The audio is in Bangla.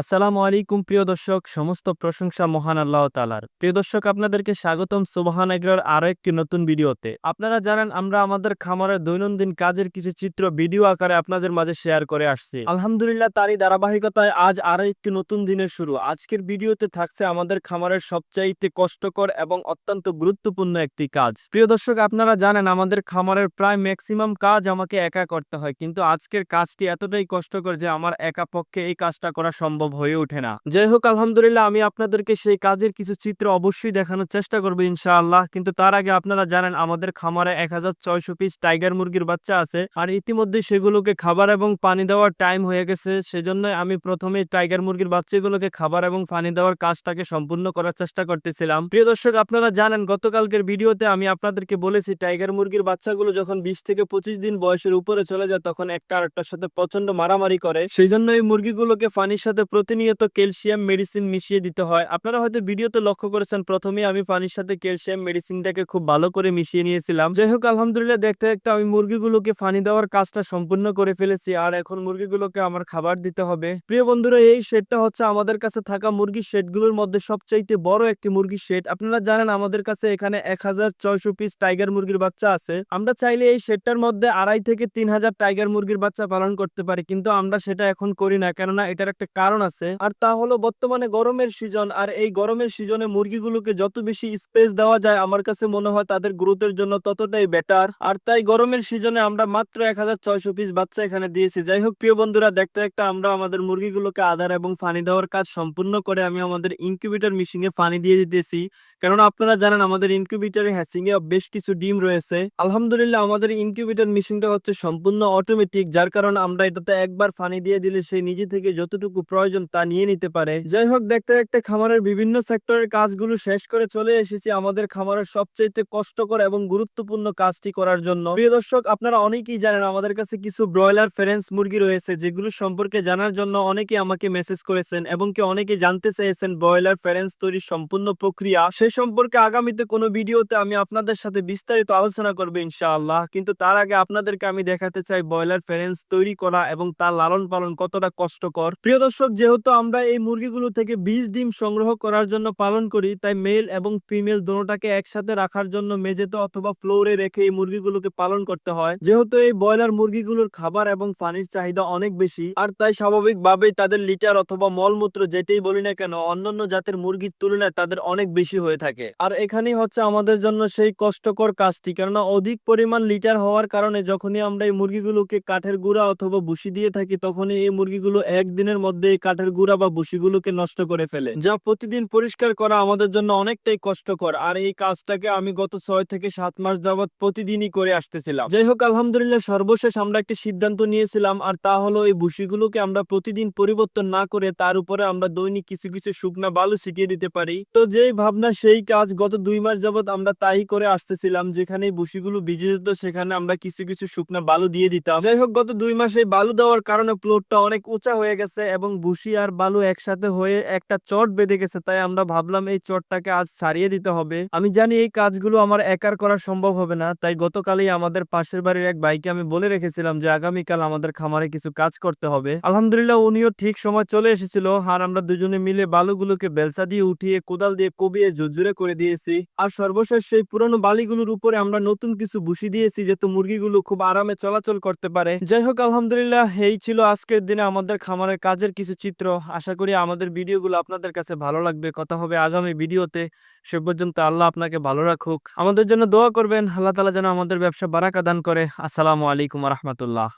আসসালামু আলাইকুম, প্রিয় দর্শক। সমস্ত প্রশংসা মহান আল্লাহ তালার প্রিয় দর্শক, আপনাদেরকে স্বাগতম সুবাহান এগ্রোর আরও একটি নতুন ভিডিওতে। আপনারা জানেন, আমরা আমাদের খামারের দৈনন্দিন কাজের কিছু চিত্র, ভিডিও আকারে আপনাদের মাঝে শেয়ার করে আসছি। আলহামদুলিল্লাহ, তারই ধারাবাহিকতায় আজ আরও একটি নতুন দিনের শুরু। আজকের ভিডিওতে থাকছে আমাদের খামারের সবচাইতে কষ্টকর এবং অত্যন্ত গুরুত্বপূর্ণ একটি কাজ। প্রিয় দর্শক, আপনারা জানেন, আমাদের খামারের প্রায় ম্যাক্সিমাম কাজ আমাকে একা করতে হয়। কিন্তু আজকের কাজটি এতটাই কষ্টকর যে আমার একা পক্ষে এই কাজটা করা সম্ভব হয়ে ওঠে না। যাই হোক আলহামদুলিল্লাহ, আমি আপনাদেরকে সেই কাজের কিছু চিত্র অবশ্যই দেখানোর চেষ্টা করব, ইনশাআল্লাহ। কিন্তু তার আগে আপনারা জানেন, আমাদের খামারে এক হাজার ছয়শো পিস টাইগার মুরগির বাচ্চা আছে। আর ইতিমধ্যে সেগুলোকে খাবার এবং পানি দেওয়ার টাইম হয়ে গেছে। সেজন্য আমি প্রথমে টাইগার মুরগির বাচ্চাগুলোকে খাবার এবং পানি দেওয়ার কাজটাকে সম্পূর্ণ করার চেষ্টা করতেছিলাম। প্রিয় দর্শক, আপনারা জানেন, গতকালকের ভিডিওতে আমি আপনাদেরকে বলেছি, টাইগার মুরগির বাচ্চাগুলো যখন বিশ থেকে পঁচিশ দিন বয়সের উপরে চলে যায়, তখন একটা আরেকটার সাথে প্রচণ্ড মারামারি করে। সেই জন্য এই মুরগিগুলোকে পানির সাথে প্রতিনিয়ত ক্যালসিয়াম মেডিসিন মিশিয়ে দিতে হয়। আপনারা হয়তো ভিডিওতে লক্ষ্য করেছেন প্রথমে আমি পানির সাথে ক্যালসিয়াম মেডিসিনটাকে খুব ভালো করে মিশিয়ে নিয়েছিলাম। যাই হোক, আলহামদুলিল্লাহ, দেখতে দেখতে আমি মুরগিগুলোকে পানি দেওয়ার কাজটা সম্পূর্ণ করে ফেলেছি। আর এখন মুরগিগুলোকে আমার খাবার দিতে হবে। প্রিয় বন্ধুরা, এই শেডটা হচ্ছে আমাদের কাছে থাকা মুরগির শেডগুলোর মধ্যে সবচাইতে বড় একটি মুরগির শেড। আপনারা জানেন, আমাদের কাছে এখানে এক হাজার ছয়শো পিস টাইগার মুরগির বাচ্চা আছে। আমরা চাইলে এই শেডটার মধ্যে আড়াই থেকে তিন হাজার টাইগার মুরগির বাচ্চা পালন করতে পারি, কিন্তু আমরা সেটা এখন করি না। কেননা, এটার একটা কারণ আছে। আর তা হলো বর্তমানে গরমের সিজন, আর এই গরমের সিজনে মুরগিগুলোকে যত বেশি স্পেস দেওয়া যায়, আমার কাছে মনে হয় তাদের গ্রোথের জন্য ততটাই বেটার আর তাই গরমের সিজনে আমরা মাত্র এক হাজার ছয়শো পিস বাচ্চা এখানে দিয়েছি। যাই হোক, প্রিয় বন্ধুরা, দেখতে দেখতে আমরা আমাদের মুরগিগুলোকে আধার এবং পানি দেওয়ার কাজ সম্পূর্ণ করে আমি আমাদের ইনকিউবেটর মেশিনে পানি দিয়ে দিতেছি। কারণ আপনারা জানেন, আমাদের ইনকিউবেটরে হ্যাসিং এ বেশ কিছু ডিম রয়েছে। আলহামদুলিল্লাহ, আমাদের ইনকিউবেটর মেশিনটা হচ্ছে সম্পূর্ণ অটোমেটিক যার কারণে আমরা এটাতে একবার ফানি দিয়ে দিলে সে নিজে থেকে যতটুকু প্রয়োজন তা নিয়ে নিতে পারে। যাই হোক দেখতে দেখতে খামারের বিভিন্ন সেক্টরের কাজগুলো শেষ করে চলে এসেছি আমাদের খামারের সবচেয়ে কষ্টকর এবং গুরুত্বপূর্ণ কাজটি করার জন্য। প্রিয় দর্শক, আপনারা অনেকেই জানেন আমাদের কাছে কিছু ব্রয়লার ফেরেন্স মুরগি রয়েছে, যেগুলো সম্পর্কে জানার জন্য অনেকে আমাকে মেসেজ করেছেন এবং কি অনেকে জানতে চেয়েছেন ব্রয়লার ফেরেন্স তৈরির সম্পূর্ণ প্রক্রিয়া। সে সম্পর্কে আগামীতে কোনো ভিডিওতে আমি আপনাদের সাথে বিস্তারিত আলোচনা করব ইনশাআল্লাহ, কিন্তু তার আগে আপনাদেরকে আমি দেখাতে চাই ব্রয়লার ফেরেন্স তৈরি করা এবং তার লালন পালন কতটা কষ্টকর। প্রিয় দর্শক যেহেতু আমরা এই মুরগিগুলো থেকে বীজ, ডিম সংগ্রহ করার জন্য পালন করি, তাই মেল এবং ফিমেল দোনোটাকে একসাথে রাখার জন্য মেঝেতে অথবা ফ্লোরে রেখে এই মুরগিগুলোকে পালন করতে হয়। যেহেতু এই ব্রয়লার মুরগিগুলোর খাবার এবং পানির চাহিদা অনেক বেশি, আর তাই স্বাভাবিকভাবেই তাদের লিটার অথবা মলমূত্র যেটাই বলি না কেন, অন্যান্য জাতের মুরগির তুলনায় তাদের অনেক বেশি হয়ে থাকে। আর এখানেই হচ্ছে আমাদের জন্য সেই কষ্টকর কাজটি, কেননা অধিক পরিমাণ লিটার হওয়ার কারণে যখনই আমরা এই মুরগিগুলোকে কাঠের গুঁড়া অথবা ভুসি দিয়ে থাকি, তখনই এই মুরগিগুলো একদিনের মধ্যে কাঠের গুঁড়া বা ভুসিগুলোকে নষ্ট করে ফেলে, যা প্রতিদিন পরিষ্কার করা আমাদের জন্য অনেকটাই কষ্টকর। আর এই কাজটাকে আমি গত ছয় থেকে সাত মাস যাবৎ প্রতিদিনই করে আসতেছিলাম। যাই হোক আলহামদুলিল্লাহ, সর্বশেষ আমরা একটি সিদ্ধান্ত নিয়েছিলাম, আর তা হলো এই ভুসিগুলোকে আমরা প্রতিদিন পরিবর্তন না করে তার উপরে আমরা দৈনিক কিছু কিছু শুকনা বালু ছিটিয়ে দিতে পারি। তো যেই ভাবনা, সেই কাজ গত দুই মাস যাবৎ আমরা তাই করে আসতেছিলাম, যেখানে এই ভুসিগুলো ভিজে যেত, সেখানে আমরা কিছু কিছু শুকনা বালু দিয়ে দিতাম। যাই হোক গত দুই মাসে বালু দেওয়ার কারণে প্লটটা অনেক উঁচা হয়ে গেছে এবং ভুসি আর বালু একসাথে হয়ে একটা চট বেঁধে গেছে, তাই আমরা ভাবলাম এই চটটাকে আজ সারিয়ে দিতে হবে। আমি জানি এই কাজগুলো আমার একার করা সম্ভব হবে না, তাই গতকালই আমাদের পাশের বাড়ির এক ভাইকে আমি বলে রেখেছিলাম যে আগামীকাল আমাদের খামারে কিছু কাজ করতে হবে। আলহামদুলিল্লাহ উনিও ঠিক সময় চলে এসেছিল, আর আমরা দুজনে মিলে বালুগুলোকে বেলসা দিয়ে উঠিয়ে, কোদাল দিয়ে কবিয়ে ঝুরঝুরে করে দিয়েছি। আর সর্বশেষ সেই পুরনো বালিগুলোর উপরে আমরা নতুন কিছু ভুসি দিয়েছি যাতে মুরগিগুলো খুব আরামে চলাচল করতে পারে। যাই হোক, আলহামদুলিল্লাহ, এই ছিল আজকের দিনে আমাদের খামারের কাজের কিছু চিত্র আশা করি আমাদের ভিডিওগুলো আপনাদের কাছে ভালো লাগবে। কথা হবে আগামী ভিডিওতে। সে পর্যন্ত আল্লাহ আপনাকে ভালো রাখুক। আমাদের জন্য দোয়া করবেন। আল্লাহ তালা যেন আমাদের ব্যবসা বারাকা দান করে। আসসালামু আলাইকুম রহমতুল্লাহ।